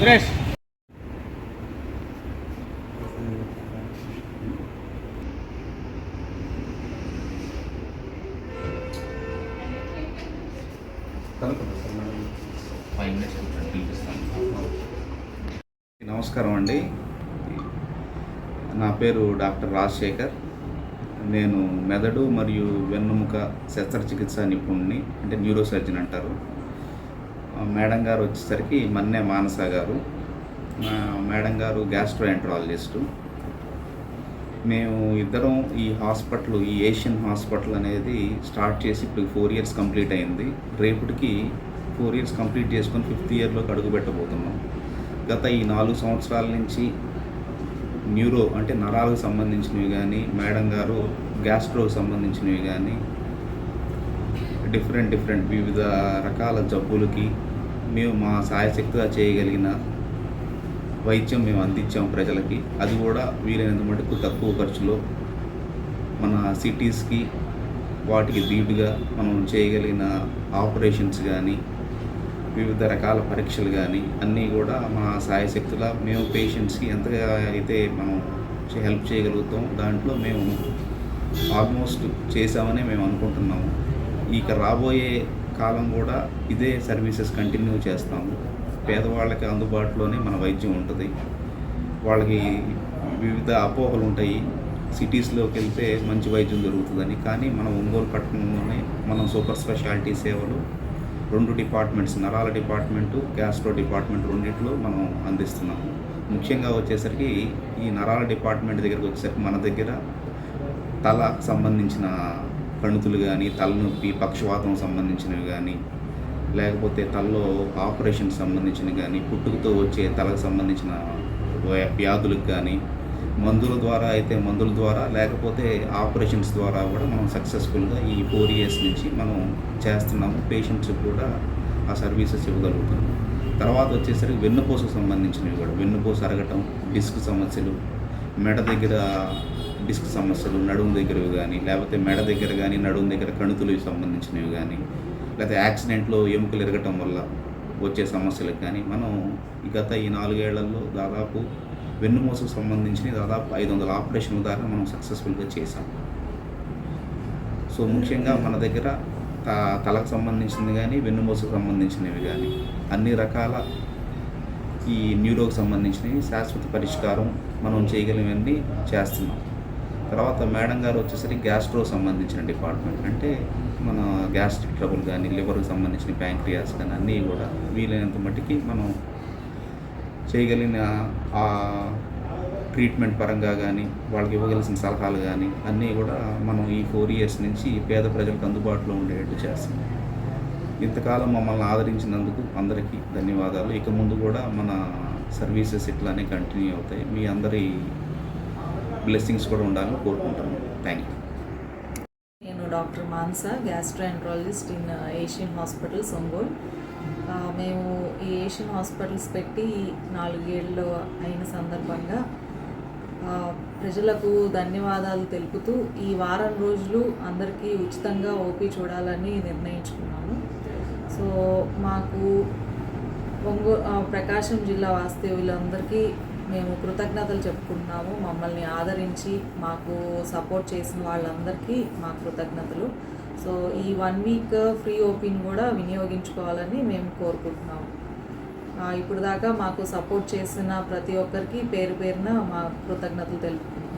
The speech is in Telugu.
సురేష్. నమస్కారం అండి. నా పేరు డాక్టర్ రాజశేఖర్. నేను మెదడు మరియు వెన్నుముక శస్త్రచికిత్స నిపుణుడిని అంటే న్యూరో సర్జన్ అంటారు. మేడం గారు వచ్చేసరికి మన్నే మానస గారు మేడం గారు గ్యాస్ట్రోఎంట్రాలజిస్టు. మేము ఇద్దరం ఈ హాస్పిటల్ ఈ ఏషియన్ హాస్పిటల్ అనేది స్టార్ట్ చేసి ఇప్పుడు ఫోర్ ఇయర్స్ కంప్లీట్ అయింది. రేపటికి ఫోర్ ఇయర్స్ కంప్లీట్ చేసుకొని ఫిఫ్త్ ఇయర్లోకి అడుగు పెట్టబోతున్నాం. గత ఈ నాలుగు సంవత్సరాల నుంచి న్యూరో అంటే నరాలకు సంబంధించినవి కానీ మేడం గారు గ్యాస్ట్రోకి సంబంధించినవి కానీ డిఫరెంట్ డిఫరెంట్ వివిధ రకాల జబ్బులకి మేము మా సాయశక్తిగా చేయగలిగిన వైద్యం మేము అందించాం ప్రజలకి. అది కూడా వీలైనంత మటుకు తక్కువ ఖర్చులో మన సిటీస్కి వాటికి ధీటుగా మనం చేయగలిగిన ఆపరేషన్స్ కానీ వివిధ రకాల పరీక్షలు కానీ అన్నీ కూడా మా సాయశక్తుల మేము పేషెంట్స్కి ఎంతగా అయితే మనం హెల్ప్ చేయగలుగుతాం దాంట్లో మేము ఆల్మోస్ట్ చేసామని మేము అనుకుంటున్నాము. ఇక రాబోయే కాలం కూడా ఇదే సర్వీసెస్ కంటిన్యూ చేస్తాము. పేదవాళ్ళకి అందుబాటులోనే మన వైద్యం ఉంటుంది. వాళ్ళకి వివిధ అపోహలు ఉంటాయి. సిటీస్లోకి వెళ్తే మంచి వైద్యం దొరుకుతుందని. కానీ మనం ఒంగోలు పట్టణంలోనే మనం సూపర్ స్పెషాలిటీ సేవలు రెండు డిపార్ట్మెంట్స్ నరాల డిపార్ట్మెంటు గ్యాస్ట్రో డిపార్ట్మెంట్ రెండింటిలో మనం అందిస్తున్నాము. ముఖ్యంగా వచ్చేసరికి ఈ నరాల డిపార్ట్మెంట్ దగ్గరకు వచ్చేసరికి మన దగ్గర తల సంబంధించిన కణుతులు కానీ తలనొప్పి పక్షవాతం సంబంధించినవి కానీ లేకపోతే తలలో ఆపరేషన్ సంబంధించినవి కానీ పుట్టుకతో వచ్చే తలకు సంబంధించిన వ్యాధులకు కానీ మందుల ద్వారా అయితే మందుల ద్వారా లేకపోతే ఆపరేషన్స్ ద్వారా కూడా మనం సక్సెస్ఫుల్గా ఈ ఫోర్ ఇయర్స్ నుంచి మనం చేస్తున్నాము. పేషెంట్స్ కూడా ఆ సర్వీసెస్ ఇవ్వగలుగుతాము తర్వాత వచ్చేసరికి వెన్నుపూసకు సంబంధించినవి కూడా వెన్నుపూస అరగటం డిస్క్ సమస్యలు మెడ దగ్గర డిస్క్ సమస్యలు నడుము దగ్గరవి కానీ లేకపోతే మెడ దగ్గర కానీ నడుము దగ్గర కణుతులకు సంబంధించినవి కానీ లేకపోతే యాక్సిడెంట్లో ఎముకలు ఎరగటం వల్ల వచ్చే సమస్యలకు కానీ మనం గత ఈ నాలుగేళ్ళలో దాదాపు వెన్నుమూసకు సంబంధించిన దాదాపు ఐదు వందల ఆపరేషన్ దాకా మనం సక్సెస్ఫుల్గా చేసాం సో ముఖ్యంగా మన దగ్గర త తలకు సంబంధించింది కానీ వెన్నుమూసకు సంబంధించినవి కానీ అన్ని రకాల ఈ న్యూరోకి సంబంధించినవి శాశ్వత పరిష్కారం మనం చేయగలిగినవన్నీ చేస్తున్నాం. తర్వాత మేడం గారు వచ్చేసరికి గ్యాస్ట్రో సంబంధించిన డిపార్ట్మెంట్. అంటే మన గ్యాస్ట్రిక్ ట్రబుల్ కానీ లివర్కి సంబంధించిన ప్యాంక్రియాస్ కానీ అన్నీ కూడా వీలైనంత మట్టికి మనం చేయగలిగిన ఆ ట్రీట్మెంట్ పరంగా కానీ వాళ్ళకి ఇవ్వగలిసిన సలహాలు కానీ అన్నీ కూడా మనం ఈ ఫోర్ ఇయర్స్ నుంచి పేద ప్రజలకు అందుబాటులో ఉండేటట్టు చేస్తున్నాం ఇంతకాలం మమ్మల్ని ఆదరించినందుకు అందరికీ ధన్యవాదాలు. ఇక ముందు కూడా మన సర్వీసెస్ ఇట్లానే కంటిన్యూ అవుతాయి. మీ అందరి బ్లెస్సింగ్స్ కూడా ఉండాలని కోరుకుంటాను థ్యాంక్ యూ నేను doctor Mansa gastroenterologist in uh, Asian hospitals Ongole మేము ఈ ఏషియన్ హాస్పిటల్స్ పెట్టి నాలుగేళ్ళు అయిన సందర్భంగా ప్రజలకు ధన్యవాదాలు తెలుపుతూ ఈ వారం రోజులు అందరికీ ఉచితంగా ఓపీ చూడాలని నిర్ణయించుకున్నాము. సో మాకు ఒంగో ప్రకాశం జిల్లా వాస్తవ్యులందరికీ మేము కృతజ్ఞతలు చెప్పుకుంటున్నాము. మమ్మల్ని ఆదరించి మాకు సపోర్ట్ చేసిన వాళ్ళందరికీ మా కృతజ్ఞతలు. సో ఈ వన్ వీక్ ఫ్రీ ఓపెన్ కూడా వినియోగించుకోవాలని మేము కోరుకుంటున్నాము. ఇప్పుడు దాకా మాకు సపోర్ట్ చేసిన ప్రతి ఒక్కరికి పేరు పేరున మా కృతజ్ఞతలు తెలుపుకుంటున్నాం